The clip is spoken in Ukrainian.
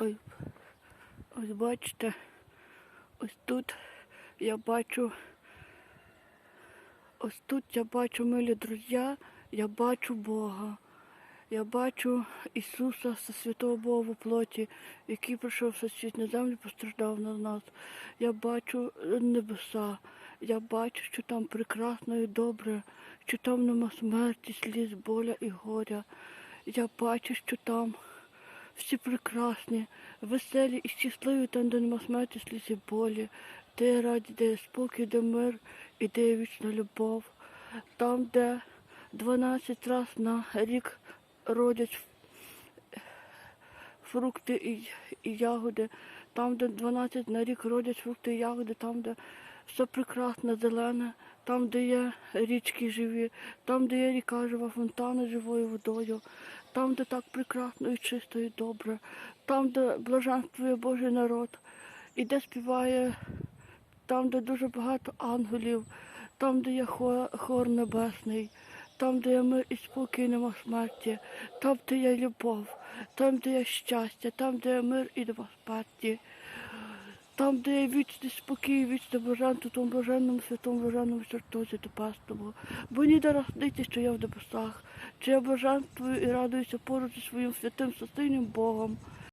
Ой, ось бачите, ось тут я бачу, ось тут я бачу, милі друзі, я бачу Бога. Я бачу Ісуса святого Бога в плоті, який прийшов світ на землю, постраждав на нас. Я бачу небеса, я бачу, що там прекрасно і добре, що там нема смерті, сліз, боля і горя. Я бачу, що там всі прекрасні, веселі і щасливі, там, де нема смерті, сліз і болі, де є раді, де є спокій, де мир і де є вічна любов. Там, де 12 раз на рік родять фрукти і, і ягоди, там, де 12 на рік родять фрукти і ягоди, там, де все прекрасне, зелене, там, де є річки живі, там, де є ріка жива, фонтани живою водою, там, де так прекрасно і чисто, і добре, там, де блаженствує Божий народ, і де співає, там, де дуже багато ангелів, там, де є хор, небесний, там, де є мир і спокій, нема смерті, там, де є любов, там, де є щастя, там, де є мир і смерті. Там, де є вічний спокій, вічне блаженство, тому блаженному святому блаженному чертозі Небесному. Бо ніде роздити, що я в небесах, чи я блаженствую і радуюся поруч зі своїм святим состинним Богом.